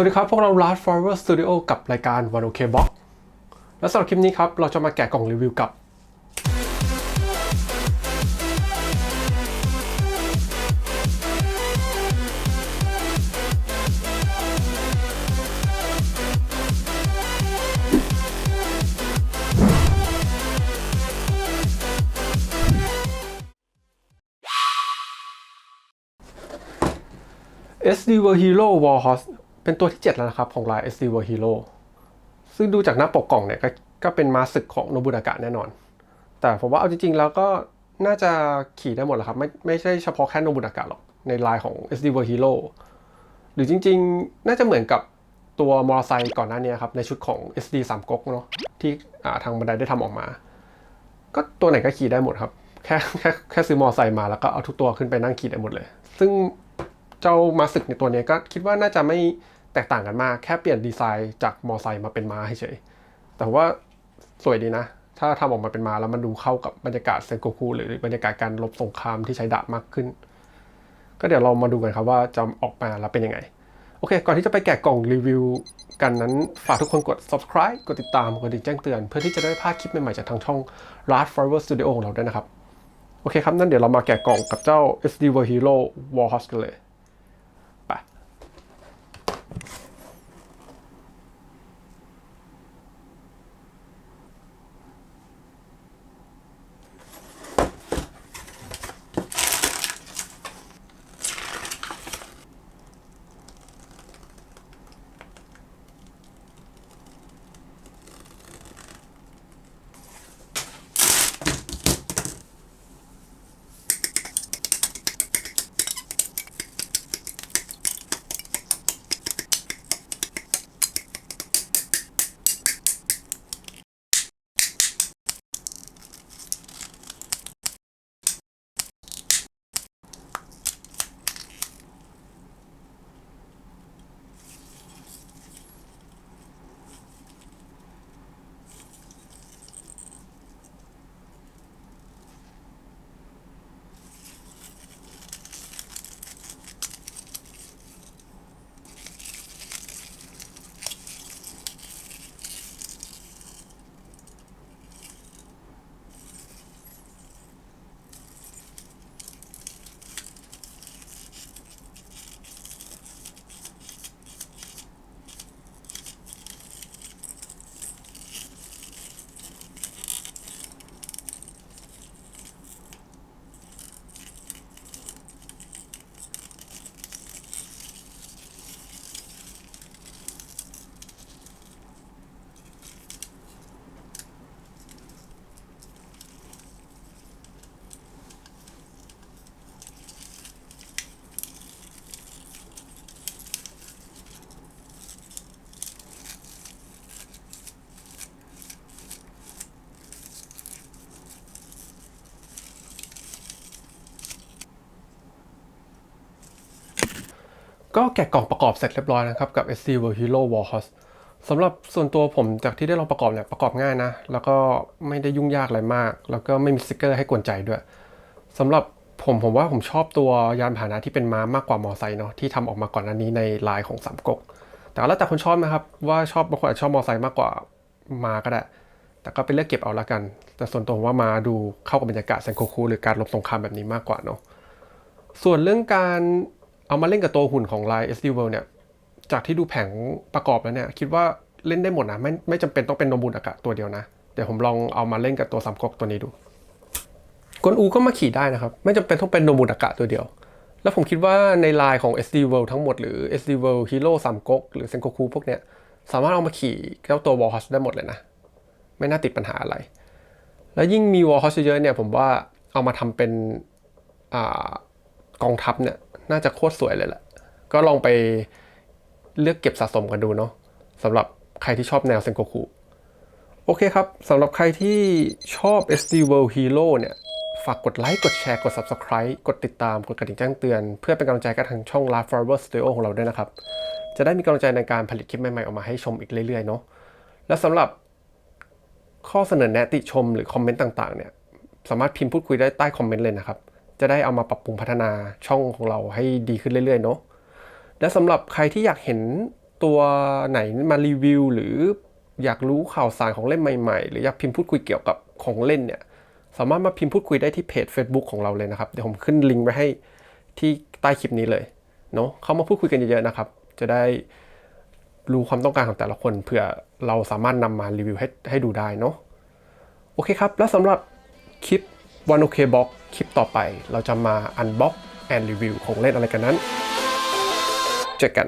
วัสดีครับ พวกเรา Last Forever Studio กับรายการ One OK Box และสำหรับคลิปนี้ครับ เราจะมาแกะกล่องรีวิวกับ SD World Hero Warhorse เป็นตัวที่ 7 แล้วนะครับ ของลาย SD World Hero ซึ่งดูจากหน้าปกกล่องเนี่ยก็ก็เป็นมาสึกของโนบุนากะแน่นอน แต่ผมว่าเอาจริง ๆ แล้วก็น่าจะขี่ได้หมดแหละครับ ไม่ไม่ใช่เฉพาะแค่โนบุนากะหรอก ในลายของ SD World Hero หรือจริง ๆ น่าจะเหมือนกับตัวมอเตอร์ไซค์ก่อนหน้านี้ครับ ในชุดของ SD 3ก๊กเนาะที่ทางบันไดได้ทำออกมา ก็ตัวไหนก็ขี่ได้หมดครับ แค่แค่แค่ซื้อมอเตอร์ไซค์มาแล้วก็เอาทุกตัวขึ้นไปนั่งขี่ได้หมดเลย ซึ่ง เจ้ามาสึกในตัวนี้ก็คิดว่าน่าจะไม่แตกต่างกันมาก แค่เปลี่ยนดีไซน์จากมอไซค์มาเป็นม้าเฉยแต่ว่าสวยดีนะ ถ้าทำออกมาเป็นม้าแล้วมันดูเข้ากับบรรยากาศเซนโกคูหรือบรรยากาศการรบสงครามที่ใช้ดาบมากขึ้น ก็เดี๋ยวเรามาดูกันครับว่าจะออกมาแล้วเป็นยังไง โอเค ก่อนที่จะไปแกะกล่องรีวิวกันนั้นฝากทุกคนกด subscribe กดติดตามกดดิ่งแจ้งเตือน เพื่อที่จะได้พลาดคลิปใหม่ๆจากทางช่อง Last Forever Studio ของเราด้วยนะครับ โอเคครับ นั่นเดี๋ยวเรามาแกะกล่องกับเจ้า SD World Hero Warhorse กันเลย ก็แกะกล่องประกอบเสร็จเรียบร้อยนะครับกับ SC World Hero Warhorse สำหรับส่วนตัวผมจากที่ได้ลองประกอบเนี่ยประกอบง่ายนะ แล้วก็ไม่ได้ยุ่งยากอะไรมาก แล้วก็ไม่มีสติกเกอร์ให้กวนใจด้วยสำหรับผมผมว่าผมชอบตัวยานพาหนะที่เป็นม้ามากกว่ามอไซค์เนาะที่ทำออกมาก่อนหน้านี้ในลายของสามก๊กแต่แล้วแต่คนชอบนะครับว่าชอบบางคนอาจจะชอบมอไซค์มากกว่าม้าก็ได้ แต่ก็เป็นเลือกเก็บเอาละกัน แต่ส่วนตัวว่ามาดูเข้ากับบรรยากาศเซนโคคูหรือการรบสงครามแบบนี้มากกว่าเนาะส่วนเรื่องการ เอามาเล่นกับตัวหุ่นของไลาย SD World เนี่ย จากที่ดูแผงประกอบแล้วเนี่ย คิดว่าเล่นได้หมดนะ ไม่ไม่จำเป็นต้องเป็นโนบุนอากาศตัวเดียวนะ เดี๋ยวผมลองเอามาเล่นกับตัวสามก๊กตัวนี้ดูกวนอูก็มาขี่ได้นะครับ ไม่จำเป็นต้องเป็นโนบุนอากาศตัวเดียว แล้วผมคิดว่าในลายของ SD World ทั้งหมดหรือ SD World Hero สามก๊กหรือเซนโกคูพวกเนี้ยสามารถเอามาขี่เจ้าตัว Warhorse ได้หมดเลยนะ ไม่น่าติดปัญหาอะไร แล้วยิ่งมี Warhorse เยอะเนี่ยผมว่าเอามาทำเป็นอกองทัพเนี่ย น่าจะโคตรสวยเลยแหละก็ลองไปเลือกเก็บสะสมกันดูเนาะสำหรับใครที่ชอบแนวเซนโกคุโอเคครับสำหรับใครที่ชอบ SD World Hero เนี่ย ฝากกดไลค์ กดแชร์ กด Subscribe กดติดตาม กดกระดิ่งแจ้งเตือน เพื่อเป็นกำลังใจกับทางช่อง l a Forever Studio ของเราด้วยนะครับ จะได้มีกำลังใจในการผลิตคลิปใหม่ๆ ออกมาให้ชมอีกเรื่อยๆ เนาะและสำหรับข้อเสนอแนะติชมหรือคอมเมนต์ต่างๆ เนี่ย สามารถพิมพ์พูดคุยได้ใต้คอมเมนต์เลยนะครับ จะได้เอามาปรับปรุงพัฒนาช่องของเราให้ดีขึ้นเรื่อยๆเนาะและสำหรับใครที่อยากเห็นตัวไหนมารีวิว หรืออยากรู้ข่าวสารของเล่นใหม่ๆ หรืออยากพิมพ์พูดคุยเกี่ยวกับของเล่นเนี่ยสามารถมาพิมพ์พูดคุยได้ที่เพจ Facebook ของเราเลยนะครับ เดี๋ยวผมขึ้นลิงก์ไว้ให้ที่ใต้คลิปนี้เลยเนาะเข้ามาพูดคุยกันเยอะๆนะครับ จะได้รู้ความต้องการของแต่ละคนเผื่อเราสามารถนำมารีวิวให้ให้ดูได้เนาะโอเคครับ แล้วสำหรับคลิป วันโอเคบ็อกคลิปต่อไปเราจะมาอันบ็อกแอนรีวิวของเล่นอะไรกันนั้น เจอกัน